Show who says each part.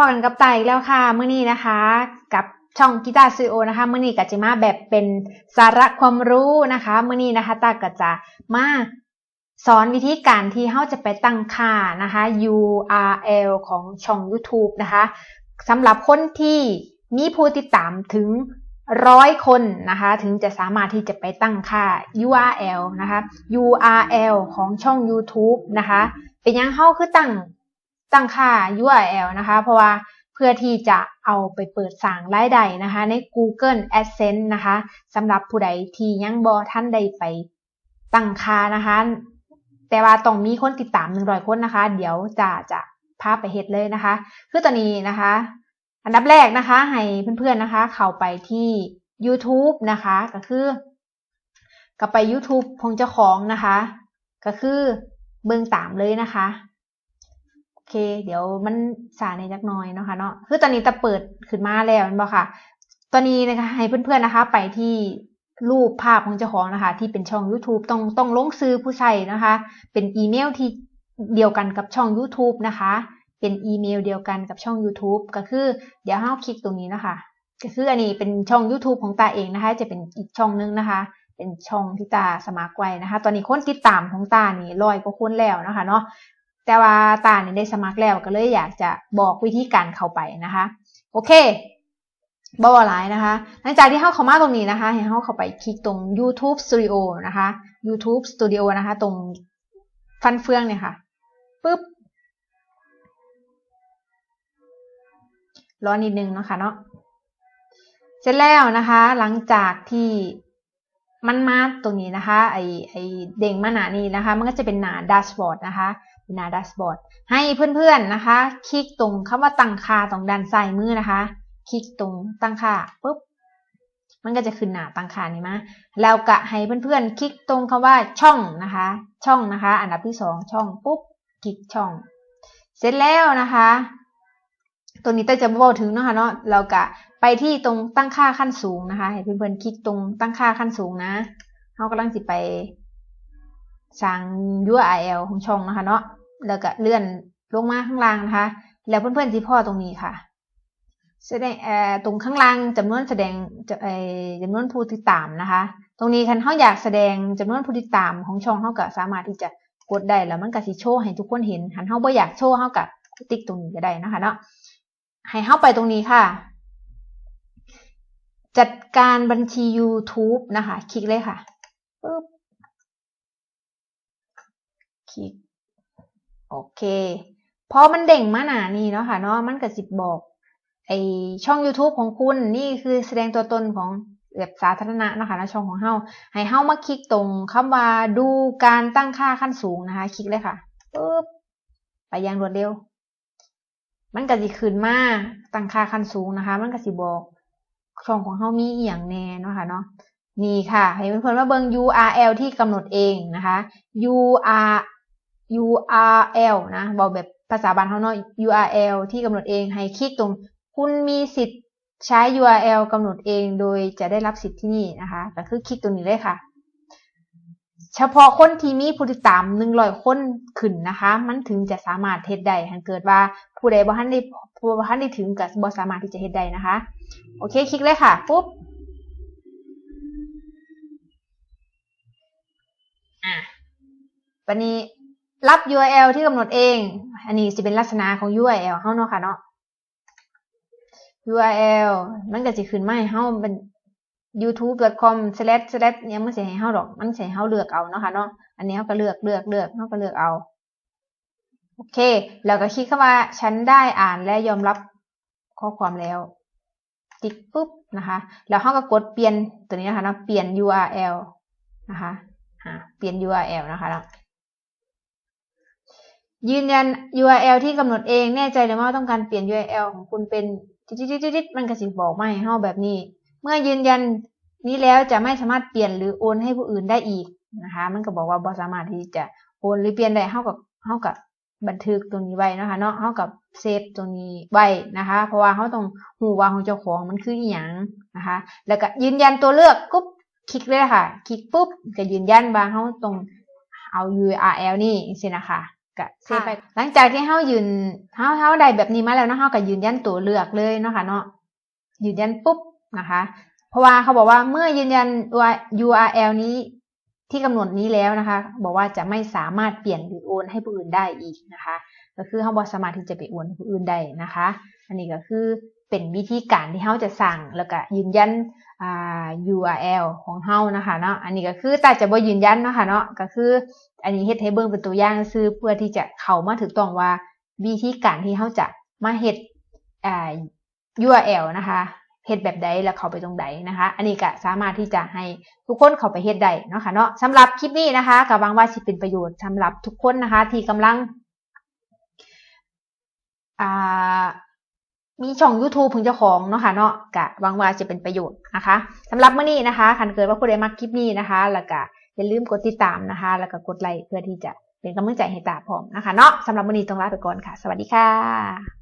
Speaker 1: พอกันกับไตอีกแล้วค่ะเมื่อนี้นะคะ กับช่องกีตาร์ซีโอนะคะเมื่อนี้ก็จะมาแบบเป็นสาระความรู้นะคะเมื่อนี้นะคะตาก็จะมาสอนวิธีการที่เราจะไปตั้งค่านะคะ URL ของช่อง YouTube นะคะสำหรับคนที่มีผู้ติดตามถึงร้อยคนนะคะ ถึงจะสามารถที่จะไปตั้งค่า URL นะคะ URL ของช่อง YouTube นะคะ เป็นยังเข้าคือตั้ง ตั้งค่า URL นะคะ เพราะว่าเพื่อที่จะเอาไปเปิดสั่งรายได้นะคะ ใน Google AdSense นะคะสำหรับผู้ใดที่ยังบอท่านใดไปตั้งค่านะคะ แต่ว่าต้องมีคนติดตาม100คนนะคะ เดี๋ยวจะจะพาไปเฮ็ดเลยนะคะ คือตอนนี้นะคะ อันดับแรกนะคะ ให้เพื่อนๆนะคะ เข้าไปที่ YouTube นะคะ ก็คือก็ไป YouTube ของเจ้าของนะคะ ก็คือเบิ่งตามเลยนะคะ เค เดี๋ยวมันสาในจักหน้อยเนาะคะเนาะคือตอนนี้ตะเปิดขึ้นมาแล้วมันบอกค่ะ ตอนนี้นะคะให้เพื่อนๆนะคะ ไปที่รูปภาพของเจ้าของนะคะ ที่เป็นช่อง YouTube ต้องต้องลงซื้อผู้ใช้นะคะ เป็นอีเมลที่เดียวกันกับช่อง YouTube นะคะ เป็นอีเมลเดียวกันกับช่อง YouTube ก็คือ เดี๋ยวห้เราคลิกตรงนี้นะคะก็คืออันนี้เป็นช่อง YouTube ของตาเองนะคะ จะเป็นอีกช่องนึงนะคะ เป็นช่องที่ตาสมัครไว้นะคะ ตอนนี้คนติดตามของตานี่ร้อยกว่าคนแล้วนะคะเนาะ แต่ว่าตาเนี่ยได้สมัครแล้วก็เลยอยากจะบอกวิธีการเข้าไปนะคะ โอเคบอไลน์นะคะหลังจากที่เข้าเข้ามาตรงนี้นะคะให้เข้าเข้าไปคลิกตรง YouTube Studio นะคะ YouTube Studio นะคะ ตรงฟันเฟืองเนี่ยค่ะปึ๊บรอนิดนึงนะคะเนาะเสร็จแล้วนะคะ หลังจากที่มันมาตรงนี้นะคะ ไอไอเด้งมาหนานี้นะคะ มันก็จะเป็นหน้าแดชบอร์ดนะคะ เป็นหน้าแดชบอร์ดให้เพื่อนๆนะคะ คลิกตรงคำว่าตั้งค่าตรงด้านซ้ายมือนะคะ คลิกตรงตั้งค่าปุ๊บมันก็จะขึ้นหน้าตั้งค่านี้มาแล้วก็ให้เพื่อนๆ คลิกตรงคำว่าช่องนะคะ ช่องนะคะ อันดับที่สองช่องปุ๊บคลิกช่อง เสร็จแล้วนะคะ ตัวนี้เต้จะบอกถึงเนาะคะเนาะเราก็ไปที่ตรงตั้งค่าขั้นสูงนะคะ ให้เพื่อนๆคลิกตรงตั้งค่าขั้นสูงนะเขากำลังสิไปสั่ง URL ของช่องนะคะเนาะ แล้วก็เลื่อนลงมาข้างล่างนะคะ แล้วเพื่อนๆที่พ่อตรงนี้ค่ะ แสดงตรงข้างล่างจำนวนแสดงจำนวนผู้ติดตามนะคะ ตรงนี้คันเขาอยากแสดงจำนวนผู้ติดตามของช่องเขาก็สามารถที่จะกดได้แล้วมันก็สิโชว์ให้ทุกคนเห็นคันเขาบ่อยากโชว์เขาก็ติ๊กตรงนี้ก็ได้นะคะเนาะให้เข้าไปตรงนี้ค่ะ จัดการบัญชี YouTube นะคะ คลิกเลยค่ะปึ๊บคลิก โอเคพอมันเด้งมาหนานี้เนาะค่ะเนาะมันก็สิบบอกไอช่อง YouTube ของคุณนี่คือแสดงตัวตนของแบบสาธารณะนะคะนะช่องของเฮาให้เฮามาคลิกตรงคำว่าดูการตั้งค่าขั้นสูงนะคะ คลิกเลยค่ะปึ๊บไปย่างรวดเร็ว มันก็สิขึ้นมาตั้งค่าขั้นสูงนะคะ มันก็สิบอกช่องของเฮามีอหย่างแน่เนาะค่ะเนาะนี่ค่ะ ให้เพื่อนๆมาเบิง URL ที่กำหนดเองนะคะ URL URL นะบอกแบบภาษาบานเขาเนาะ URL ที่กำหนดเองให้คลิกตรง คุณมีสิทธิ์ใช้ URL กำหนดเองโดยจะได้รับสิทธิ์ที่นี่นะคะก็คือคลิกตรงนี้เลยค่ะ เฉพาะคนที่มีผู้ติดตามหนึ่งร้อยคนขึ้นนะคะ มันถึงจะสามารถเฮ็ดได้หากเกิดว่าผู้ใดบ่ทันได้ผู้บ่ทันได้ถึงกับบ่สามารถที่จะเฮ็ดได้นะคะ โอเคคลิกเลยค่ะปุ๊บอะวันนี้ รับ URL ที่กำหนดเอง อันนี้จะเป็นลักษณะของ URL เฮาเนาะค่ะเนาะ URL มันก็จะขึ้นมาให้เฮาเป็น youtube.com slash slash เนี่ยมันสิให้เฮาดอก มันสิให้เฮาเลือกเอาเนาะค่ะเนาะ อันนี้เฮาก็เลือกเลือกเลือกเฮาก็เลือกเอา โอเค แล้วก็คลิกเข้ามาฉันได้อ่านและยอมรับข้อความแล้ว ติ๊กปุ๊บนะคะ แล้วเขาก็กดเปลี่ยนตัวนี้นะคะเนาะ เปลี่ยน URL นะคะอ่าเปลี่ยน URL นะคะ ยืนยัน URL ที่กำหนดเองแน่ใจเลยว่าต้องการเปลี่ยน URL ของคุณเป็นจิ๊ดๆๆมันก็สิบอกไมาให้เฮาแบบนี้ เมื่อยืนยันนี้แล้วจะไม่สามารถเปลี่ยนหรือโอนให้ผู้อื่นได้อีกนะคะ มันก็บอกว่าบ่สามารถที่จะโอนหรือเปลี่ยนได้เฮากับเฮากับบันทึกตรงนี้ไว้นะคะเนาะเฮากับเซฟตรงนี้ไว้นะคะ เพราะว่าเฮาต้องหูว่าของเจ้าของมันคืออีหยังนะคะ แล้วก็ยืนยันตัวเลือกปุ๊บคลิกเลยค่ะ คลิกปุ๊บก็ยืนยันว่าเฮาต้องเอา URL นี่สินะคะ ก็ซื้อไปหลังจากที่เฮายืนเฮาเฮาได้แบบนี้มาแล้วเนาะเฮาก็ยืนยันตัวเลือกเลยเนาะค่ะเนาะยืนยันปุ๊บนะคะ เพราะว่าเขาบอกว่าเมื่อยืนยัน URL นี้ที่กำหนดนี้แล้วนะคะ บอกว่าจะไม่สามารถเปลี่ยนหรือโอนให้ผู้อื่นได้อีกนะคะ ก็คือเขาบอกสามารถที่จะไปโอนผู้อื่นได้นะคะ อันนี้ก็คือ เป็นวิธีการที่เขาจะสั่งแล้วก็ยืนยันอ่า URL ของเฮานะคะเนาะอันนี้ก็คือแต่จะบ่ยืนยันนะคะเนาะก็คือ อันนี้เฮ็ดให้เบิ่งเป็นตัวอย่างซื่อเพื่อที่จะเข้ามาถูกต้องว่าวิธีการที่เฮาจะมาเฮ็ดอ่า URL นะคะเฮ็ดแบบใดแล้วเข้าไปตรงใดนะคะ อันนี้ก็สามารถที่จะให้ทุกคนเข้าไปเฮ็ดได้เนาะค่ะเนาะสำหรับคลิปนี้นะคะก็หวังว่าสิเป็นประโยชน์สำหรับทุกคนนะคะ ที่กำลังอ่า มีช่อง YouTube พึงเจ้าของเนาะค่ะเนาะกะหวังว่าจะเป็นประโยชน์นะคะสำหรับมื้อนี้นะคะคันเกิดว่าผู้ใดมักคลิปนี้นะคะ แล้วก็อย่าลืมกดติดตามนะคะ แล้วก็กดไลค์เพื่อที่จะเป็นกำลังใจให้ตาพร้อมนะคะเนาะสำหรับมื้อนี้ต้องลาไปก่อนค่ะ สวัสดีค่ะ